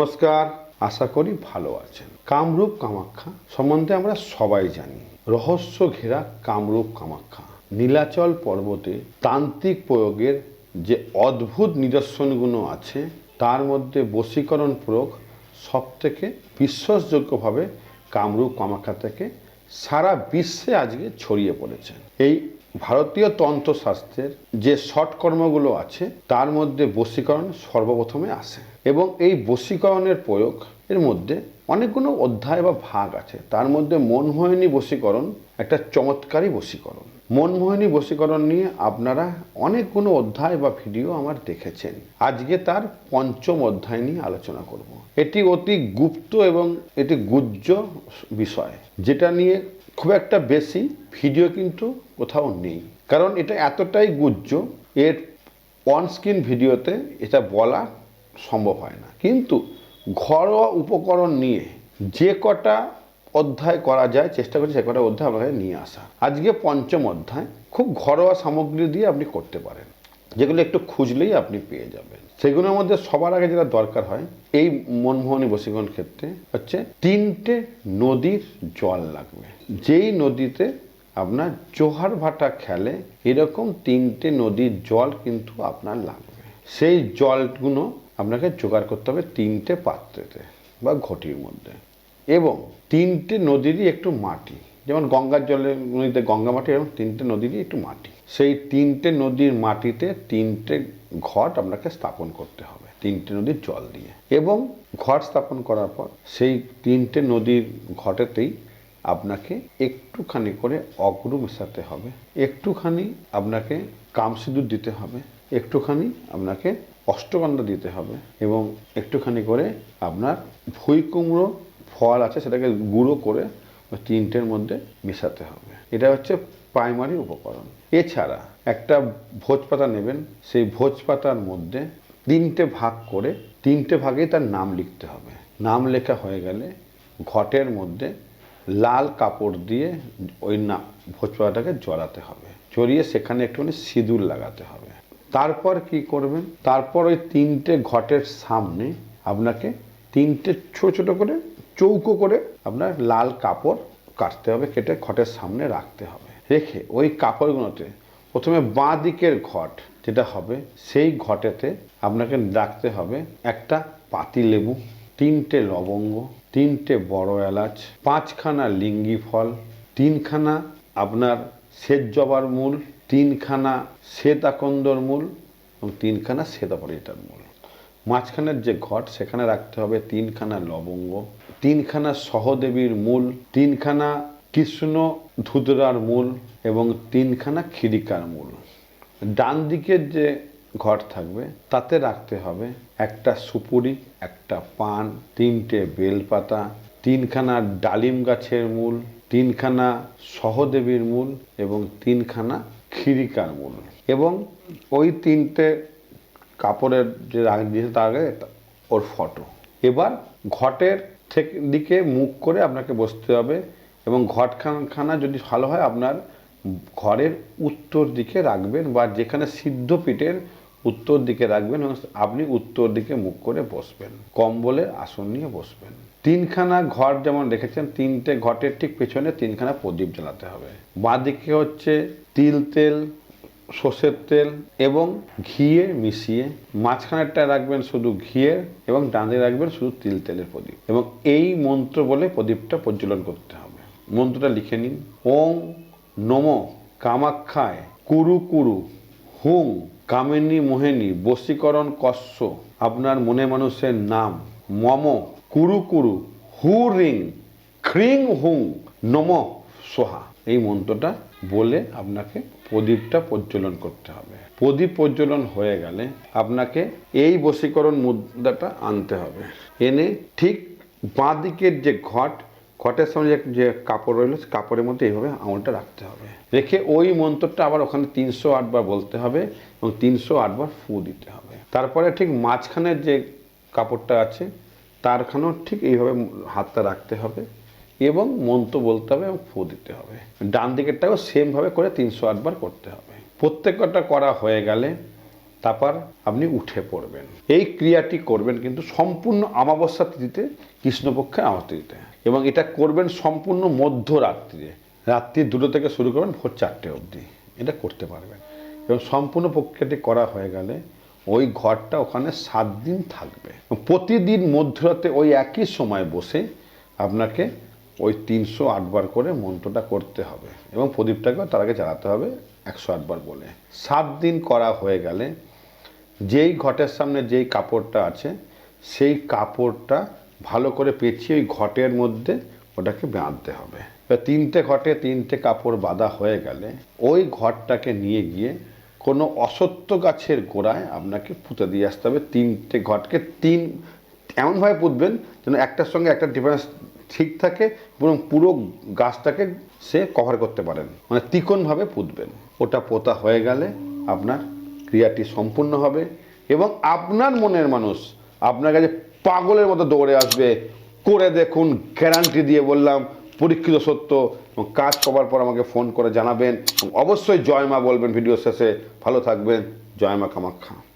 নমস্কার, আশা করি ভালো আছেন। কামরূপ কামাখ্যা সম্বন্ধে আমরা সবাই জানি। রহস্য ঘেরা কামরূপ কামাখ্যা। নীলাচল পর্বতে তান্ত্রিক প্রয়োগের যে অদ্ভুত নিদর্শনগুলো আছে, তার মধ্যে বশীকরণ প্রয়োগ সব থেকে বিশ্বাসযোগ্যভাবে কামরূপ কামাখ্যা থেকে সারা বিশ্বে আজকে ছড়িয়ে পড়েছে। এই ভারতীয় তন্ত্রশাস্ত্রের যে শর্টকর্মগুলো আছে, তার মধ্যে বশীকরণ সর্বপ্রথমে আসে। এবং এই বশীকরণের প্রয়োগ এর মধ্যে অনেকগুলো অধ্যায় বা ভাগ আছে। তার মধ্যে মনমোহিনী বশীকরণ, একটা চমৎকারী বশীকরণ। মনমোহিনী বশীকরণ নিয়ে আপনারা অনেকগুলো অধ্যায় বা ভিডিও আমার দেখেছেন। আজকে তার পঞ্চম অধ্যায় নিয়ে আলোচনা করব। এটি অতি গুপ্ত এবং এটি গুজ্জ বিষয়, যেটা নিয়ে খুব একটা বেশি ভিডিও কিন্তু কোথাও নেই। কারণ এটা এতটাই গুজ্জ, এর অন স্ক্রিন ভিডিওতে এটা বলা সম্ভব হয় না। কিন্তু ঘরোয়া উপকরণ নিয়ে যে কটা অধ্যায় করা যায়, চেষ্টা করছি সে কটা অধ্যায় আপনাকে নিয়ে আসা। আজকে পঞ্চম অধ্যায়, খুব ঘরোয়া সামগ্রী দিয়ে আপনি করতে পারেন। যেগুলো একটু খুঁজলেই আপনি পেয়ে যাবেন। সেগুলোর মধ্যে সবার আগে যেটা দরকার হয়, এই মনমোহনী বশীকরণ ক্ষেত্রে হচ্ছে তিনটে নদীর জল লাগবে। যেই নদীতে আপনার জোহার ভাটা খেলে, এরকম তিনটে নদীর জল কিন্তু আপনার লাগবে। সেই জলগুলো আপনাকে জোগাড় করতে হবে তিনটে পাত্রেতে বা ঘটির মধ্যে। এবং তিনটে নদীরই একটু মাটি, যেমন গঙ্গার জলের নদীতে গঙ্গা মাটি এবং তিনটে নদীরই একটু মাটি। সেই তিনটে নদীর মাটিতে তিনটে ঘট আপনাকে স্থাপন করতে হবে, তিনটে নদীর জল দিয়ে। এবং ঘট স্থাপন করার পর সেই তিনটে নদীর ঘটেতেই আপনাকে একটুখানি করে অগ্রু মেশাতে হবে। একটুখানি আপনাকে কামসিঁদুর দিতে হবে। একটুখানি আপনাকে অষ্টগন্ধা দিতে হবে এবং একটুখানি করে আপনার ভুই কুমড়ো ফল আছে সেটাকে গুঁড়ো করে ওই তিনটের মধ্যে মেশাতে হবে। এটা হচ্ছে প্রাইমারি উপকরণ। এছাড়া একটা ভোজ পাতা নেবেন, সেই ভোজ পাতার মধ্যে তিনটে ভাগ করে তিনটে ভাগেই তার নাম লিখতে হবে। নাম লেখা হয়ে গেলে ঘটের মধ্যে লাল কাপড় দিয়ে ওই না, ভোজ পাতাটাকে জড়াতে হবে। জড়িয়ে সেখানে একটুখানি সিঁদুর লাগাতে হবে। তারপর কি করবেন? তারপর ওই তিনটে ঘটের সামনে আপনাকে তিনটে ছোট ছোট করে চৌকো করে আপনার লাল কাপড় কাটতে হবে, কেটে ঘটের সামনে রাখতে হবে। রেখে ওই কাপড়গুলোতে প্রথমে বাঁ দিকের ঘট যেটা হবে, সেই ঘটেতে আপনাকে রাখতে হবে একটা পাতি লেবু, তিনটে লবঙ্গ, তিনটে বড় এলাচ, পাঁচখানা লিঙ্গি ফল, তিনখানা আপনার শ্বেত জবার মূল তিনখানা শ্বেত আকন্দর মূল এবং তিনখানা শ্বেতাপরিটার মূল। মাঝখানের যে ঘট, সেখানে রাখতে হবে তিনখানা লবঙ্গ, তিনখানা সহদেবীর মূল, তিনখানা কৃষ্ণ ধুতরার মূল এবং তিনখানা খিরিকার মূল। ডান দিকের যে ঘট থাকবে, তাতে রাখতে হবে একটা সুপুরি, একটা পান, তিনটে বেলপাতা, তিনখানা ডালিম গাছের মূল, তিনখানা সহদেবীর মূল এবং তিনখানা খিরিকার মূল। এবং ওই তিনটে কাপড়ের যে রাগ দিয়েছে তার আগে ওর ফটো। এবার ঘটের থেকে দিকে মুখ করে আপনাকে বসতে হবে এবং ঘটখানা যদি ভালো হয় আপনার ঘরের উত্তর দিকে রাখবেন বা যেখানে সিদ্ধ পিঠের উত্তর দিকে রাখবেন এবং আপনি উত্তর দিকে মুখ করে বসবেন, কম্বলের আসন নিয়ে বসবেন। তিনখানা ঘর যেমন রেখেছেন, তিনটে ঘটের ঠিক পেছনে তিনখানা প্রদীপ জ্বালাতে হবে। বাঁদিকে হচ্ছে তিল তেল, সর্ষের তেল এবং ঘিয়ে মিশিয়ে মাঝখানেরটা রাখবেন শুধু ঘিয়ের এবং ডানে রাখবেন শুধু তিল তেলের প্রদীপ। এবং এই মন্ত্র বলে প্রদীপটা প্রজ্বলন করতে হবে। মন্ত্রটা লিখে নিন। ওং নম কামাক্ষায় কুরু কুরু, হুং কামিনী মোহিনী, বশীকরণ কস্য আপনার মনে মানুষের নাম। মম কুরু কুরু, হু রিং, খ্রিং হুং, নম। সোহা। এই মন্ত্রটা বলে আপনাকে প্রদীপটা প্রজ্বলন করতে হবে। প্রদীপ প্রজ্বলন হয়ে গেলে আপনাকে এই বশীকরণ মুদ্রাটা আনতে হবে। এনে ঠিক বাঁ দিকের যে ঘট, ঘটের সঙ্গে যে- কাপড় রইল কাপড়ের মধ্যে এইভাবে আঙুলটা রাখতে হবে। রেখে ওই মন্ত্রটা আবার ওখানে তিনশো আটবার বলতে হবে এবং তিনশো আটবার ফু দিতে হবে। তারপরে ঠিক মাঝখানের যে কাপড়টা আছে, তারখানেও ঠিক এইভাবে হাতটা রাখতে হবে। এবং মন্ত্র বলতে হবে এবং ফু দিতে হবে। ডান দিকেরটাও সেমভাবে করে তিনশো আটবার করতে হবে। প্রত্যেকটা করা হয়ে গেলে তারপর আপনি উঠে পড়বেন। এই ক্রিয়াটি করবেন কিন্তু সম্পূর্ণ আমাবস্যা তিথিতে, কৃষ্ণপক্ষের আমাবস্যা এবং এটা করবেন সম্পূর্ণ মধ্যরাত্রিরে। রাত্রি দুটো থেকে শুরু করবেন ভোর চারটে অবধি। এটা করতে পারবেন। এবং সম্পূর্ণ প্রক্রিয়াটি করা হয়ে গেলে ওই ঘরটা ওখানে সাত দিন থাকবে। প্রতিদিন মধ্যরাতে ওই একই সময় বসে আপনাকে ওই তিনশো আটবার করে মন্ত্রটা করতে হবে। এবং প্রদীপটাকেও তার আগে জ্বালাতে হবে একশো আটবার বলে। সাত দিন করা হয়ে গেলে যেই ঘটের সামনে যেই কাপড়টা আছে, সেই কাপড়টা ভালো করে পেঁচিয়ে ওই ঘটের মধ্যে ওটাকে বাঁধতে হবে। তিনটে ঘটে তিনটে কাপড় বাঁধা হয়ে গেলে ওই ঘরটাকে নিয়ে গিয়ে কোনো অসত্য গাছের গোড়ায় আপনাকে পুঁতে দিয়ে আসতে হবে। তিনটে ঘটকে তিন, এমনভাবে পুঁতবেন যেন একটার সঙ্গে একটা ডিফারেন্স ঠিক থাকে এবং পুরো গাছটাকে সে কভার করতে পারেন। মানে তিকোণভাবে পুঁতবেন। ওটা পোতা হয়ে গেলে আপনার ক্রিয়াটি সম্পূর্ণ হবে এবং আপনার মনের মানুষ আপনার কাছে পাগলের মতো দৌড়ে আসবে। করে দেখুন গ্যারান্টি দিয়ে বললাম, পরীক্ষিত সত্য এবং কাজ করার পর আমাকে ফোন করে জানাবেন এবং অবশ্যই জয়মা বলবেন ভিডিও শেষে। ভালো থাকবেন, জয় মা কামাখ্যা।